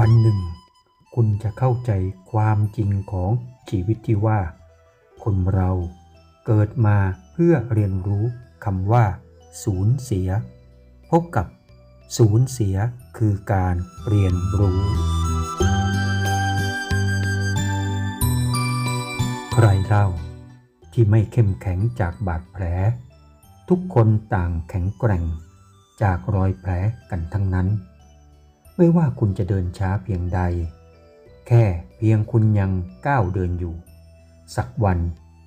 วันหนึ่ง คุณจะเข้าใจความจริงของชีวิตที่ว่า คนเราเกิดมาเพื่อเรียนรู้คำว่า สูญเสีย พบกับสูญเสียคือการเรียนรู้ ใครเล่าที่ไม่เข้มแข็งจากบาดแผล ทุกคนต่างแข็งแกร่ง จากรอยแผลกันทั้งนั้น ไม่ว่าคุณจะเดินช้าเพียงใด แค่เพียงคุณยังก้าวเดินอยู่ สักวัน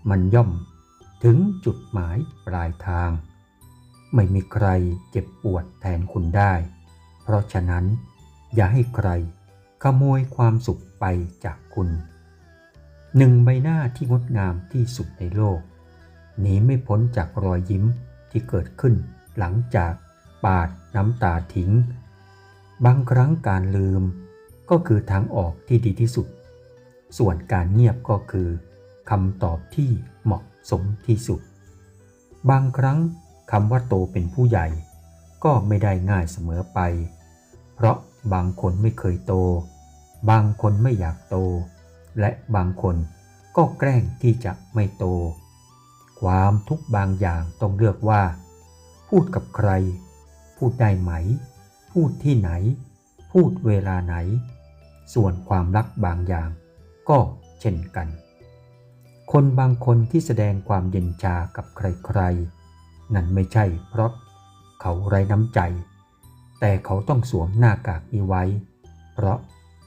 มันย่อมถึงจุดหมายปลายทาง ไม่มีใครเจ็บปวดแทนคุณได้ เพราะฉะนั้น อย่าให้ใครขโมยความสุขไปจากคุณหนึ่งใบหน้าที่งดงามที่สุดในโลกหนีไม่พ้นจากรอยยิ้มที่เกิดขึ้นหลังจากปาดน้ำตาทิ้ง บางครั้งการลืมก็คือทางออกที่ดีที่สุด ส่วนการเงียบก็คือคำตอบที่เหมาะสมที่สุด บางครั้งคำว่าโตเป็นผู้ใหญ่ ก็ไม่ได้ง่ายเสมอไป เพราะบางคนไม่เคยโต บางคนไม่อยากโต และบางคนก็แกล้งที่จะไม่โต ความทุกข์บางอย่างต้องเลือกว่า พูดกับใคร พูดได้ไหม พูดที่ไหน พูดเวลาไหน ส่วนความรักบางอย่าง ก็เช่นกัน คนบางคนที่แสดงความเย็นชากับใครๆ นั่นไม่ใช่เพราะเขาไร้น้ำใจ แต่เขาต้องสวมหน้ากากนี้ไว้ เพราะ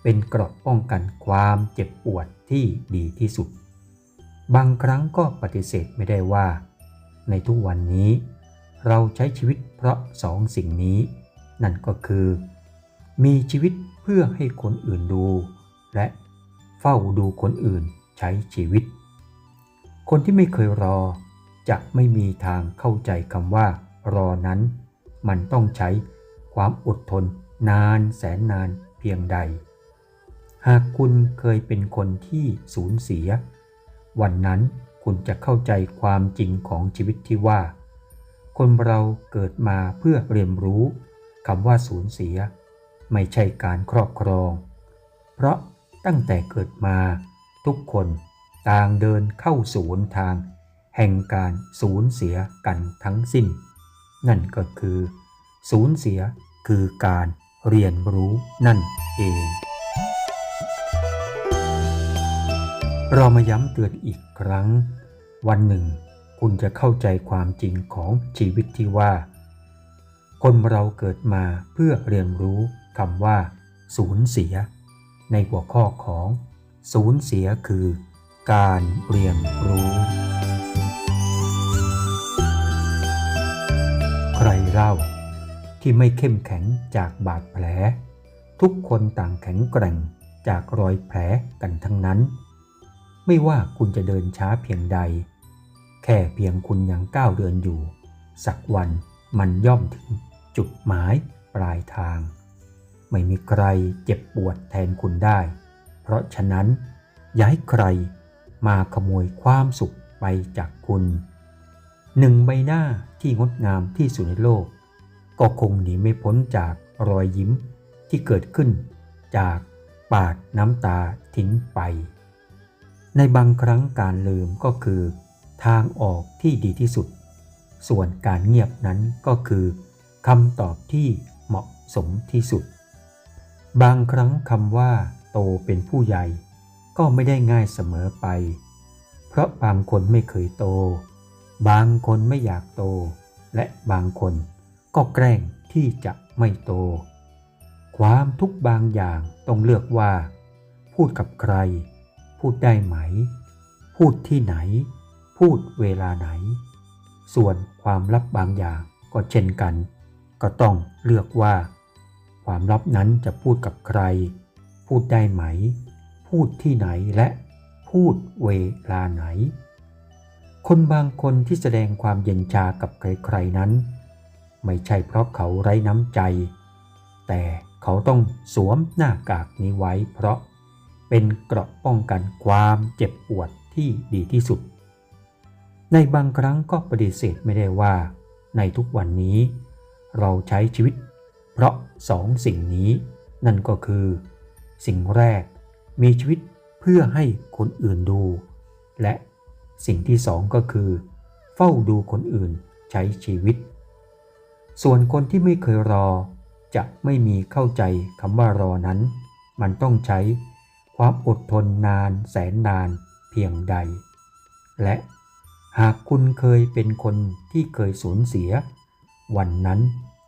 เป็นเกราะป้องกันความเจ็บปวดที่ดีที่สุด บางครั้งก็ปฏิเสธไม่ได้ว่า ในทุกวันนี้ เราใช้ชีวิตเพราะสองสิ่งนี้ นั่นก็คือ มีชีวิตเพื่อให้คนอื่นดู และเฝ้าดูคนอื่นใช้ชีวิต คนที่ไม่เคยรอจะไม่มีทางเข้าใจคำว่า รอนั้น มันต้องใช้ความอดทนนานแสนนานเพียงใด หากคุณเคยเป็นคนที่สูญเสีย วันนั้นคุณจะเข้าใจความจริงของชีวิตที่ว่า คนเราเกิดมาเพื่อเรียนรู้ คำว่าสูญเสีย ไม่ใช่การครอบครอง เพราะตั้งแต่เกิดมาทุกคนต่างเดินเข้าสูนทาง แห่งการสูญเสียกันทั้งสิ้น นั่นก็คือ สูญเสียคือการเรียนรู้นั่นเอง เรามาย้ำเตือนอีกครั้ง วันหนึ่ง คุณจะเข้าใจความจริงของชีวิตที่ว่า คนเราเกิดมาเพื่อเรียนรู้คำว่า สูญเสีย ในหัวข้อของ สูญเสียคือ การเรียนรู้ ใครเล่า ที่ไม่เข้มแข็งจากบาดแผล ทุกคนต่างแข็งแกร่งจากรอยแผลกันทั้งนั้น ไม่ว่าคุณจะเดินช้าเพียงใด แค่เพียงคุณยังก้าวเดินอยู่ สักวันมันย่อมถึง จุดหมายปลายทาง ไม่มีใครเจ็บปวดแทนคุณได้ เพราะฉะนั้น อย่าให้ใครมาขโมยความสุขไปจากคุณหนึ่งใบหน้าที่งดงามที่สุดในโลก ก็คงหนีไม่พ้นจากรอยยิ้มที่เกิดขึ้น จากปาดน้ำตาทิ้งไป ในบางครั้งการลืมก็คือ ทางออกที่ดีที่สุด ส่วนการเงียบนั้นก็คือ คำตอบที่เหมาะสมที่สุด บางครั้งคำว่าโตเป็นผู้ใหญ่ ก็ไม่ได้ง่ายเสมอไป เพราะบางคนไม่เคยโต บางคนไม่อยากโต และบางคนก็แกล้งที่จะไม่โต ความทุกบางอย่างต้องเลือกว่า พูดกับใคร พูดได้ไหม พูดที่ไหน พูดเวลาไหน ส่วนความลับบางอย่างก็เช่นกัน ก็ต้องเลือกว่า ความลับนั้นจะพูดกับใคร พูดได้ไหม พูดที่ไหนและพูดเวลาไหน คนบางคนที่แสดงความเย็นชากับใครๆนั้น ไม่ใช่เพราะเขาไร้น้ำใจ แต่เขาต้องสวมหน้ากากนี้ไว้ เพราะเป็นเกราะป้องกันความเจ็บปวดที่ดีที่สุด ในบางครั้งก็ปฏิเสธไม่ได้ว่า ในทุกวันนี้ เราใช้ชีวิต เพราะสองสิ่งนี้ นั่นก็คือ สิ่งแรกมีชีวิตเพื่อให้คนอื่นดู และสิ่งที่สองก็คือ เฝ้าดูคนอื่นใช้ชีวิต ส่วนคนที่ไม่เคยรอ จะไม่มีเข้าใจคำว่ารอนั้น มันต้องใช้ความอดทนนานแสนนานเพียงใด และหากคุณเคยเป็นคนที่เคยสูญเสีย วันนั้น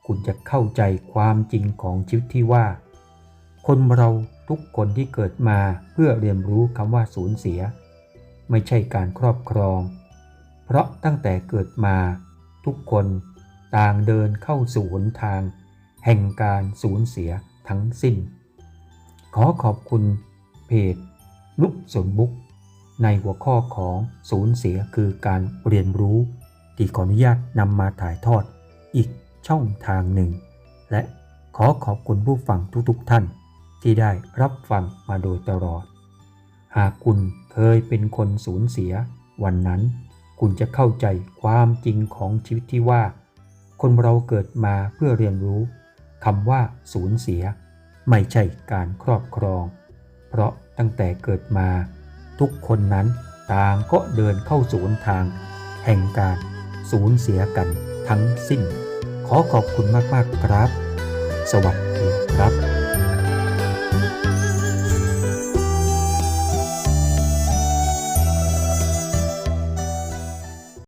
คุณจะเข้าใจความจริงของชีวิตที่ว่า คนเราทุกคนที่เกิดมาเพื่อเรียนรู้คำว่าสูญเสีย ไม่ใช่การครอบครอง เพราะตั้งแต่เกิดมา ทุกคนต่างเดินเข้าสู่หนทาง แห่งการสูญเสียทั้งสิ้น ขอขอบคุณเพจนุกสนบุกในหัวข้อของสูญเสียคือการเรียนรู้ ที่ขออนุญาตนำมาถ่ายทอด อีกช่องทางหนึ่ง และขอขอบคุณผู้ฟังทุกๆท่าน ที่ได้รับฟังมาโดยตลอด หากคุณเคยเป็นคนสูญเสีย วันนั้น คุณจะเข้าใจความจริงของชีวิตที่ว่า คนเราเกิดมาเพื่อเรียนรู้คำว่าสูญเสีย ไม่ใช่การครอบครอง เพราะตั้งแต่เกิดมา ทุกคนนั้นต่างก็เดินเข้าสู่หนทาง แห่งการสูญเสียกัน ทั้งสิ้น ขอขอบคุณมาก ๆ ครับ สวัสดีครับ